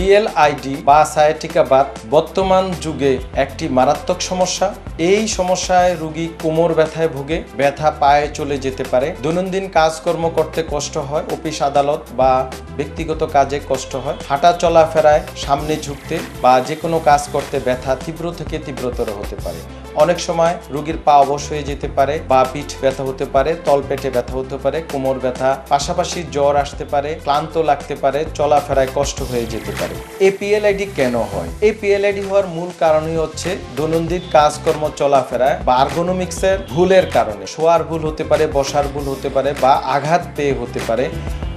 PLID বা sciatica Baat বর্তমান যুগে একটি মারাত্মক সমস্যা। এই সমস্যায় রুগী কোমর ব্যথায় ভুগে ব্যথা পায়ে চলে যেতে পারে। দৈনন্দিন কাজকর্ম করতে কষ্ট হয়, অফিস আদালত বা ব্যক্তিগত কাজে কষ্ট হয়। হাঁটা চলাফেরায় সামনে ঝুঁকতে বা যে কোনো কাজ করতে ব্যথা তীব্র থেকে তীব্রতর হতে পারে। অনেক সময় রুগীর পা অবশ হয়ে যেতে পারে বা পিঠ ব্যথা হতে পারে, তলপেটে ব্যথা হতে পারে, কোমর ব্যথা, পাশাপাশি জ্বর আসতে পারে, ক্লান্ত লাগতে পারে চলাফেরায় কষ্ট হয়ে যেতে পারে। এই পিএলআইডি কেন হয়? এই পিএলআইডি হওয়ার মূল কারণই হচ্ছে দৈনন্দিন কাজকর্ম চলাফেরায় বা আর্গোনমিক্সের ভুলের কারণে, শোয়ার ভুল হতে পারে, বসার ভুল হতে পারে বা আঘাত পেয়ে হতে পারে,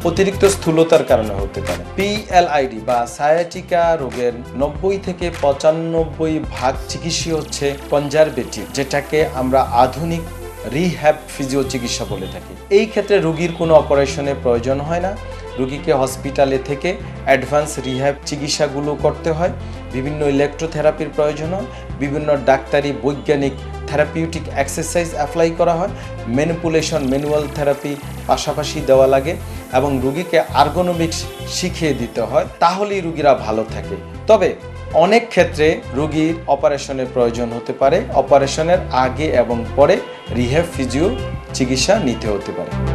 অতিরিক্ত স্থূলতার কারণে হতে পারে। পিএলআইডি বা সায়াটিকা রোগের নব্বই থেকে পঁচানব্বই ভাগ চিকিৎসা হচ্ছে কনজারভেটিভ যেটাকে আমরা আধুনিক রিহ্যাব ফিজিও চিকিৎসা বলে থাকি। এই ক্ষেত্রে রোগীর কোনো অপারেশনের প্রয়োজন হয় না। রোগীকে হসপিটালে থেকে অ্যাডভান্স রিহ্যাব চিকিৎসাগুলো করতে হয়। বিভিন্ন ইলেকট্রোথেরাপির প্রয়োজন হয়। বিভিন্ন ডাক্তারি বৈজ্ঞানিক থেরাপিউটিক এক্সারসাইজ অ্যাপ্লাই করা হয়। ম্যানিপুলেশন ম্যানুয়াল থেরাপি পাশাপাশি দেওয়া লাগে এবং রুগীকে আর্গোনমিক্স শিখিয়ে দিতে হয়। তাহলেই রুগীরা ভালো থাকে। তবে অনেক ক্ষেত্রে রুগীর অপারেশনের প্রয়োজন হতে পারে। অপারেশনের আগে এবং পরে রিহ্যাব ফিজিও চিকিৎসা নিতে হতে পারে।